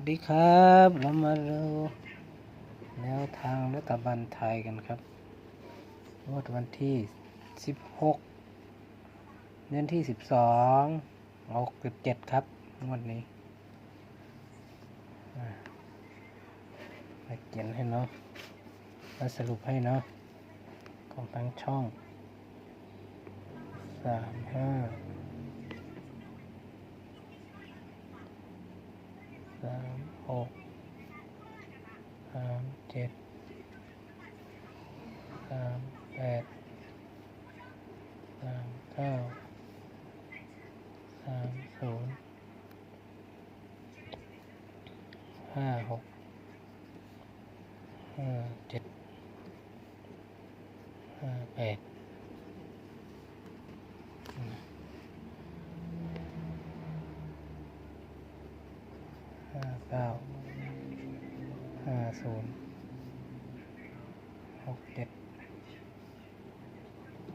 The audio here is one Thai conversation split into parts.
วัสดีครับเรามาดูแนวทางรัฐบาลไทยกันครับงวดวันที่ 16 เดือนที่ 12 67 ครับงวดนี้มาเขียนให้เนาะมาสรุปให้เนาะของทั้งช่อง 3 5 สามหกสามเจ็ดสามแปดสามเก้าสามศูนย์ห้าหกห้าเจ็ดห้าแปดห้าเก้าห้าศูนย์ หกเจ็ด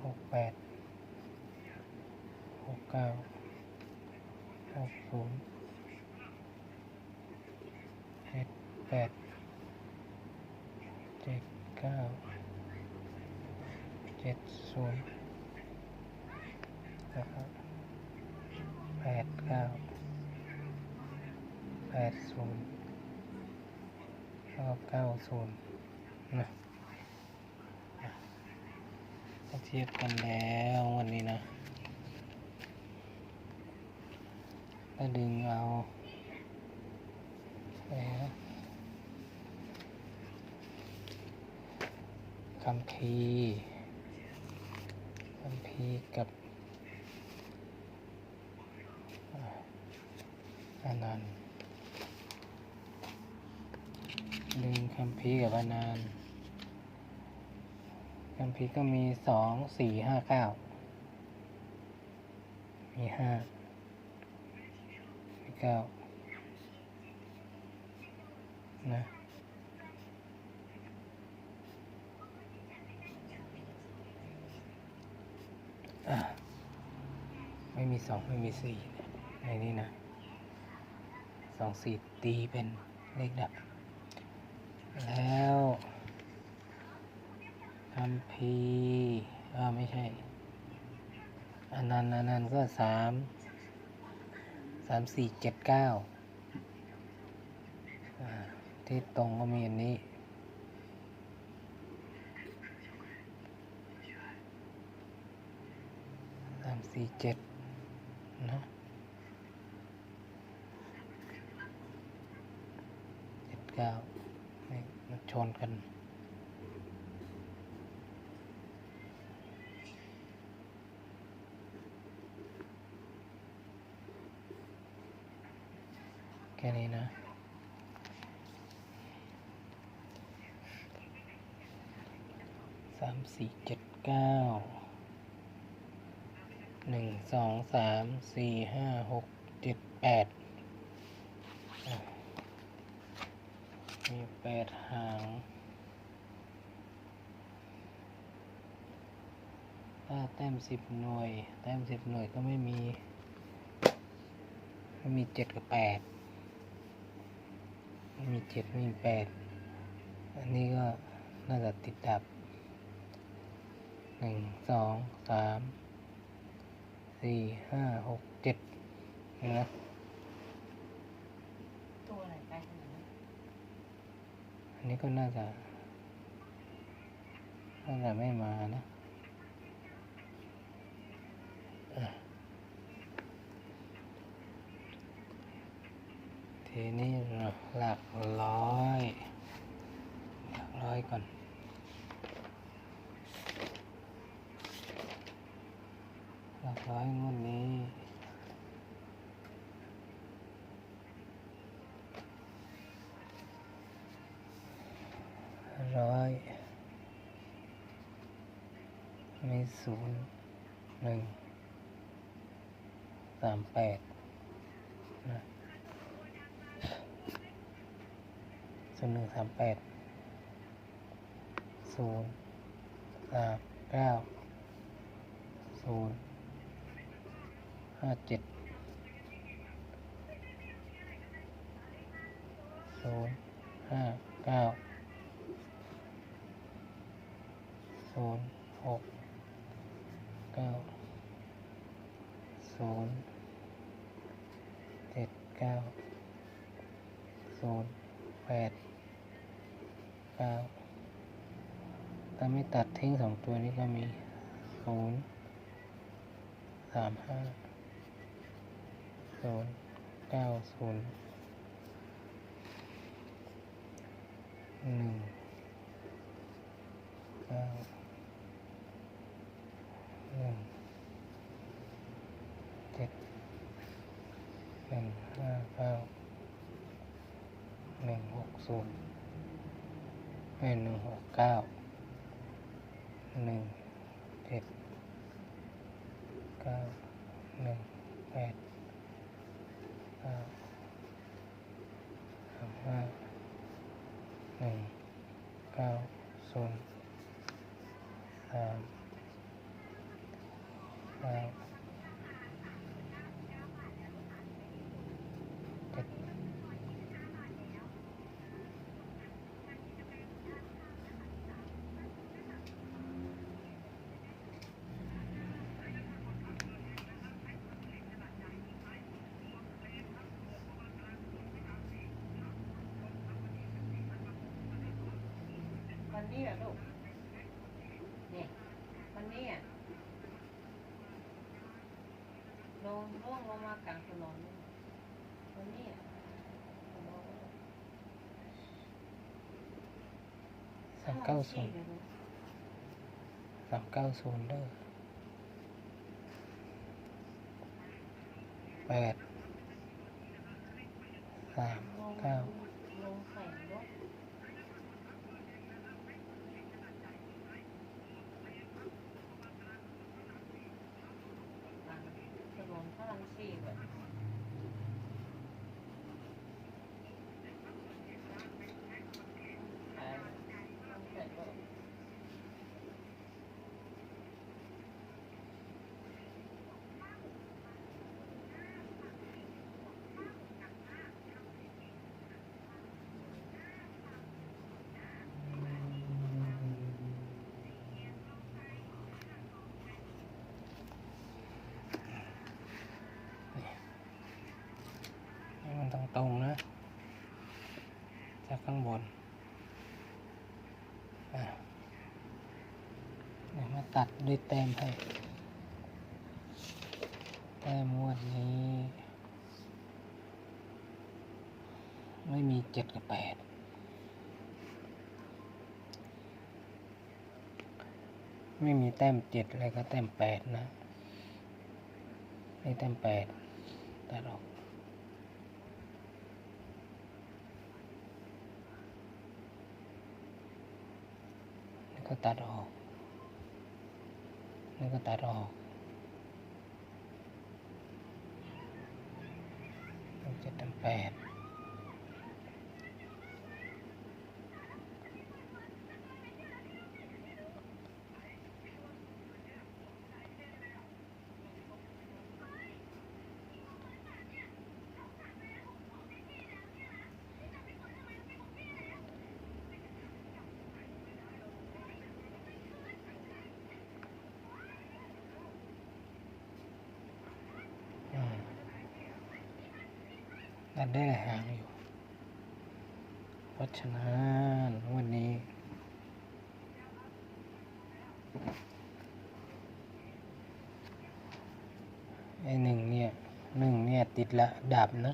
หกแปดหกเก้าหกศูนย์เจ็ดแปดเจ็ดเก้าเจ็ดศูนย์นะครับแปดเก้าแปดศูนย์แล้วก็เก้าศูนย์นะอะมาเทียบกันแล้ววันนี้นะก็ดึงเอาไปนะคำพีร์คำพีร์กับอาอานันต์ดึงคำพีร์กับอานันต์ำพีก็มีสองสี่ห้าเก้ามีห้ามีเก้านะอะไม่มีสองไม่มีสี่ในนี้นะสองสี่ตีเป็นเลขดับ แล้ว คำพีร์อ่าไม่ใช่อันนั้นอันนั้นก็สามสามสี่เจ็ดเก้าที่ตรงก็มีอันนี้ สามสี่เจ็ดนะเจ็ดเก้านี่ชนกัน ค่นี้นะ สามสี่เจ็ดเก้า หนึ่งสองสามสี่ห้าหกเจ็ดแปด มีแปดหางถ้าแต้มสิบหน่วย แต้มสิบหน่วยก็ไม่มี มีเจ็ดกับแปด ไม่มีเจ็ดไม่มีแปดอันนี้ก็น่าจะติดดับหนึ่งสองสามสี่ห้าหกเจ็ดเห็นไหมตัวไหนใกล้ขนาดนั้นอันนี้ก็น่าจะน่าจะไม่มานะอะ ทีนี้หลักร้อยหลักร้อยก่อนหลักร้อยงวดนี้ร้อยมีศูนย์หนึ่งสามแปดนะ ศูนย์หนึ่งสามแปดศูนย์สามเก้าศูนย์ห้าเจ็ดศูนย์ห้าเก้าศูนย์หกเก้าศูนย์เจ็ดเก้าศูนย์แปด เก้าถ้าไม่ตัดทิ้งสองตัวนี้ก็มีศูนย์สามห้าศูนย์เก้าศูนย์หนึ่งเก้าหนึ่งเจ็ดหนึ่งห้าเก้าหนึ่งหกศูนย์ ให้หนึ่งหกเก้าหนึ่งเจ็ดเก้าหนึ่งแปดเก้าสามห้าหนึ่งเก้าศูนย์สามเก้าเจ็ด วั นนี้เหรอลูกนี่วันนี้อะลงร่วงลงมากลางถนนเลยวันนี้อะสามเก้าศูนย์สามเก้าศูนย์เด้อแปดสามเก้าลงแข่งรถกลางถนนพระรามสี่แบบขายลงแข่งรถ ให้มันตรงตรงๆนะ จากข้างบนอะเดี๋ยวมา ตัดด้วยแต้มให้ แต้มงวดนี้ ไม่มีเจ็ดกับแปดไม่มีแต้มเจ็ดเลยก็แต้มแปดนะนี่แต้มแปดตัดออกแล้วก็ตัดออก แล้วก็ตัดออกมันจะเป็ดแปดอืม ตัดได้หลายหางอยู่ เพราะฉะนั้นวันนี้ ไอหนึ่งเนี่ยหนึ่งเนี่ยติดละดับนะ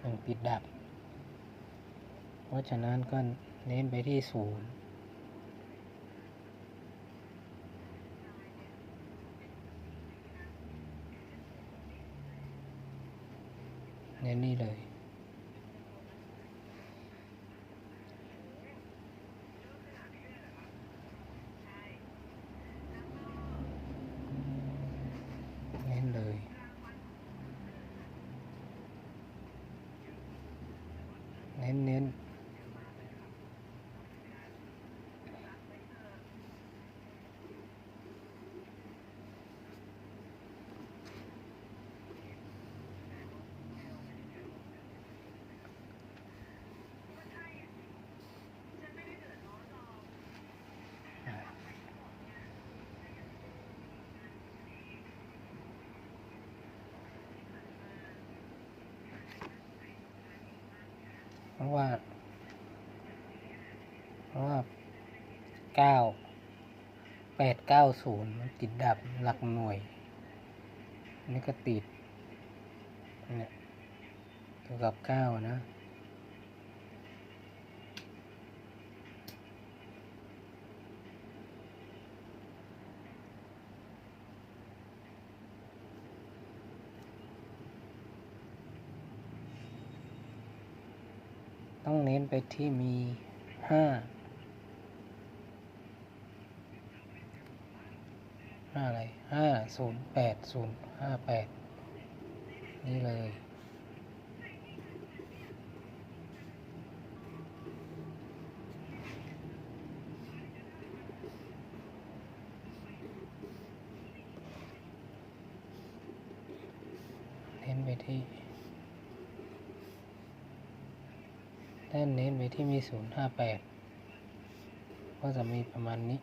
หนึ่งติดดับ เพราะฉะนั้นก็เน้นไปที่ศูนย์ เน้นนี่เลย เน้นเลย เน้นเน้น ราะว่า เพราะว่าเก้าแปดเก้าศูนย์มันติดดับหลักหน่วย นี่ก็ติดเนี่ยเกี่ยวกับเก้านะ ต้องเน้นไปที่มีห้าห้าอะไรห้าศูนย์แปดศูนย์ห้าแปดนี่เลย เน้นไปที่ ไปที่มีศูนย์ห้าแปดก็จะมีประมาณนี้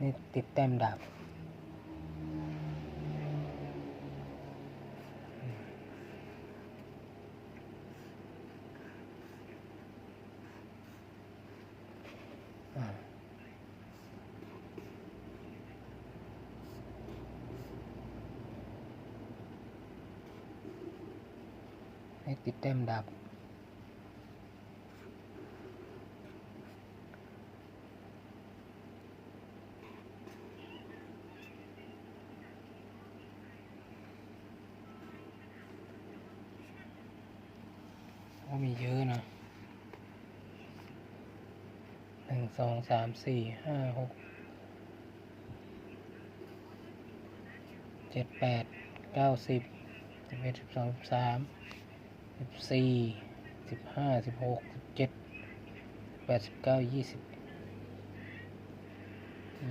นี่ติดแต้มดาบ นี่ติดแต้มดาบก็มีเยอะนะหนึ่งสองสามสี่ห้าหกเจ็ดแปดเก้าสิบสิบเอ็ดสิบสองสิบสาม สิบสี่สิบห้าสิบหกสิบเจ็ดแปดสิบเก้ายี่สิบ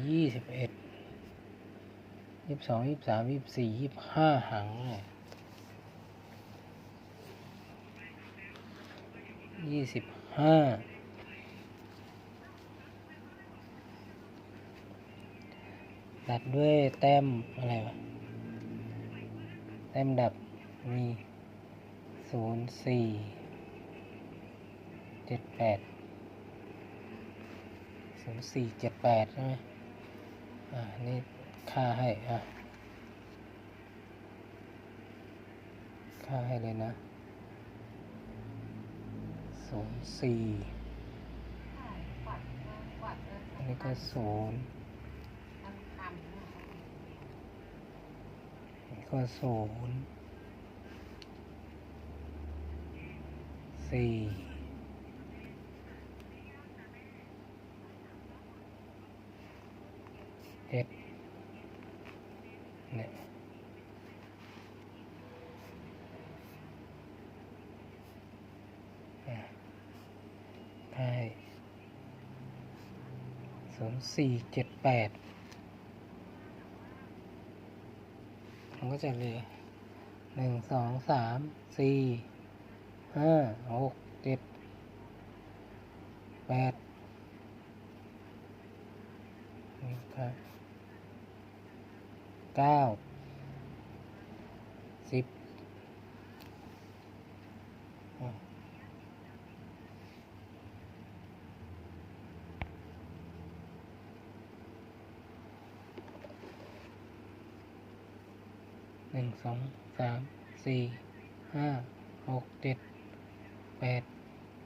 ยี่สิบเอ็ดยี่สิบสองยี่สิบสามยี่สิบสี่ยี่สิบห้าหางเนี่ยยี่สิบห้าตัดด้วยแต้มอะไรวะ แต้มดับมี ศูนย์สี่เจ็ดแปดศูนย์สี่เจ็ดแปดใช่ไหมอ่า นี่ค่าให้อะค่าให้เลยนะศูนย์สี่อันนี้ก็ศูนย์ก็ศูนย์ สี่เจ็ดเนี่ยอะได้ศูนย์สี่เจ็ดแปดมันก็จะเหลือหนึ่งสองสามสี่ ห้าหกเจ็ดแปดนี่ครับเก้าสิบหนึ่งสองสามสี่ห้าหกเจ็ด แปด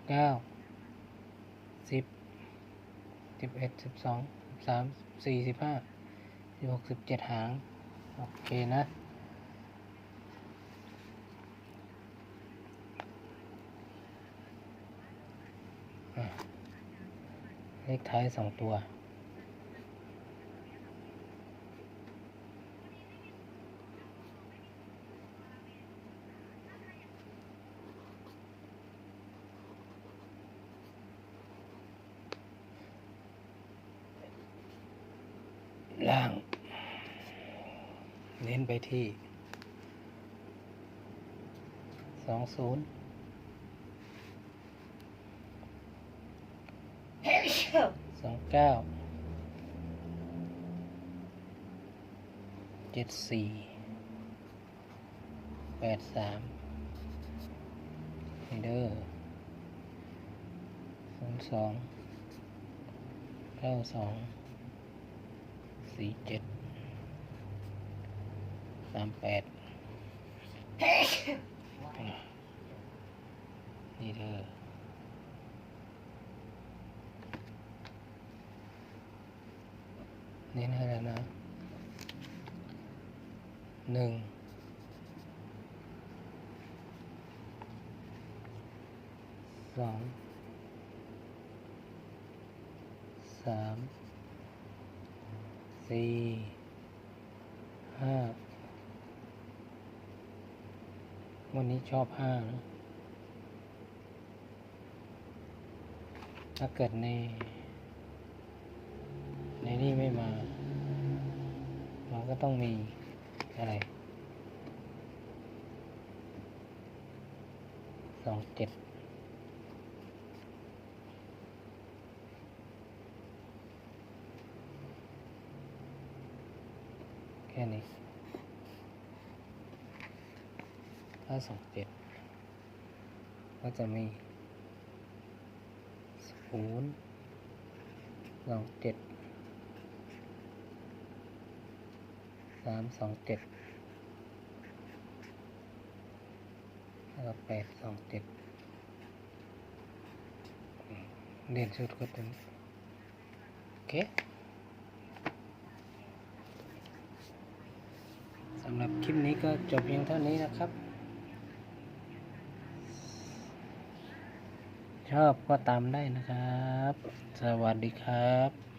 เก้าสิบสิบเอ็ดสิบสองสิบสามสี่สิบห้าสิบหกสิบเจ็ดหาง โอเคนะเลขท้ายสองตัว ล่าง เน้นไป ที่สองศูนย์สองเก้าเจ็ดสี่แปดสามนี่เด้อศูนย์สองเก้าสองสี่เจ็ด สามแปดนี่เด้อนี่นะแล้วนะหนึ่งสองสามสี่ห้า วันนี้ชอบห้านะถ้าเกิดใน ในนี่ไม่มา มันก็ต้องมีอะไรสองเจ็ดแค่นี้ ถ้าสองเจ็ดก็จะมีศูนย์สองเจ็ดสามสองเจ็ดแล้วก็แปดสองเจ็ดเด่นสุดก็ตัวนี้โอเคสำหรับคลิปนี้ก็จบเพียงเท่านี้นะครับ ชอบก็ตามได้นะครับ สวัสดีครับ